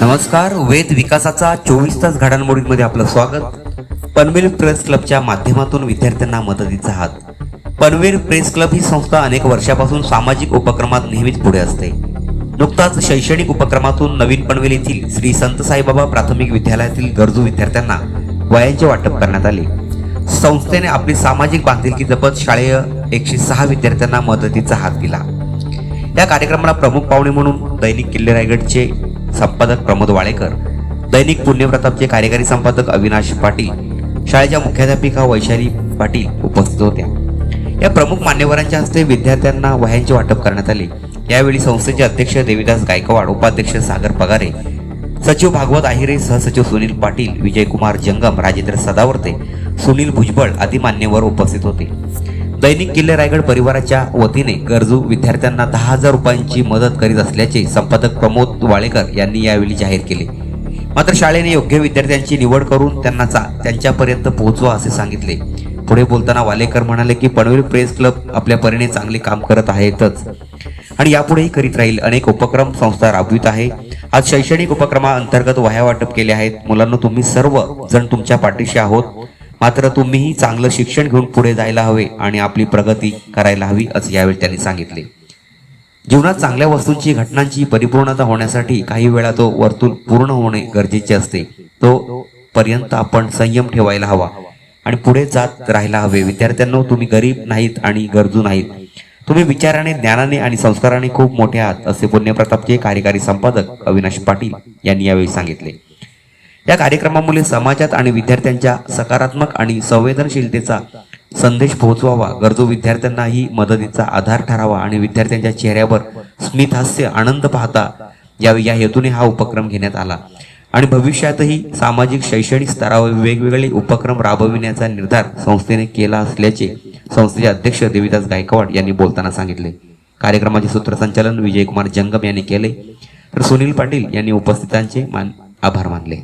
नमस्कार वेद विकासाचा चोवीस तास घडामोडींमध्ये आपलं स्वागत. पनवेल प्रेस क्लबच्या माध्यमातून विद्यार्थ्यांना मदतीचा हात. पनवेल प्रेस क्लब ही संस्था अनेक वर्षापासून सामाजिक उपक्रमात नेहमीच पुढे असते. नुकताच शैक्षणिक उपक्रमातून नवीन पनवेल येथील श्री संत साईबाबा प्राथमिक विद्यालयातील गरजू विद्यार्थ्यांना वयांचे वाटप करण्यात आले. संस्थेने आपली सामाजिक बांधिलकी जपत शाळेय एकशे सहा विद्यार्थ्यांना मदतीचा हात दिला. या कार्यक्रमाला प्रमुख पाहुणे म्हणून दैनिक किल्ले रायगडचे संपादक प्रमोद वाळेकर दैनिक पुण्यप्रतापचे कार्यकारी संपादक अविनाश पाटील शाळेच्या मुख्याध्यापिका वैशाली पाटील उपस्थित होत्या. या प्रमुख मान्यवरांच्या हस्ते विद्यार्थ्यांना वह्यांचे वाटप करण्यात आले. यावेळी संस्थेचे अध्यक्ष देविदास गायकवाड उपाध्यक्ष सागर पगारे सचिव भागवत आहिरे सहसचिव सुनील पाटील विजयकुमार जंगम राजेंद्र सदावर्ते सुनील भुजबळ आदी मान्यवर उपस्थित होते. दैनिक किल्ले रायगड परिवाराच्या वतीने गरजू विद्यार्थ्यांना दहा हजार रुपयांची मदत करीत असल्याचे संपादक प्रमोद वाळेकर यांनी यावेळी जाहीर केले. मात्र शाळेने योग्य विद्यार्थ्यांची निवड करून त्यांना चा- त्यांच्यापर्यंत पोहोचवा असे सांगितले. पुढे बोलताना वालेकर म्हणाले की पनवेल प्रेस क्लब आपल्या परीने चांगले काम करत आहेतच. आणि यापुढेही करीत राहील. अनेक उपक्रम संस्था राबवित आहे. आज शैक्षणिक उपक्रमाअंतर्गत वह्या वाटप केले आहेत. मुलांना तुम्ही सर्व जण तुमच्या पाठीशी आहोत. मात्र तुम्हीही चांगलं शिक्षण घेऊन पुढे जायला हवे आणि आपली प्रगती करायला हवी असं यावेळी त्यांनी सांगितले. जीवनात चांगल्या वस्तूंची घटनांची परिपूर्णता होण्यासाठी काही वेळा तो वर्तुळ पूर्ण होणे गरजेचे असते. तो पर्यंत आपण संयम ठेवायला हवा आणि पुढे जात राहायला हवे. विद्यार्थ्यांनो तुम्ही गरीब नाहीत आणि गरजू नाहीत. तुम्ही विचाराने ज्ञानाने आणि संस्काराने खूप मोठे आहात असे पुण्यप्रतापचे कार्यकारी संपादक अविनाश पाटील यांनी यावेळी सांगितले. या कार्यक्रमामुळे समाजात आणि विद्यार्थ्यांच्या सकारात्मक आणि संवेदनशीलतेचा संदेश पोहोचवावा गरजू विद्यार्थ्यांना ही मदतीचा आधार ठरावा आणि विद्यार्थ्यांच्या चेहऱ्यावर स्मितहास्य आनंद पाहता यावे. या हेतूने हा उपक्रम घेण्यात आला. आणि भविष्यातही सामाजिक शैक्षणिक स्तरावर वेगवेगळे उपक्रम राबविण्याचा निर्धार संस्थेने केला असल्याचे संस्थेचे अध्यक्ष देवीदास गायकवाड यांनी बोलताना सांगितले. कार्यक्रमाचे सूत्रसंचालन विजयकुमार जंगम यांनी केले. तर सुनील पाटील यांनी उपस्थितांचे मान आभार मानले.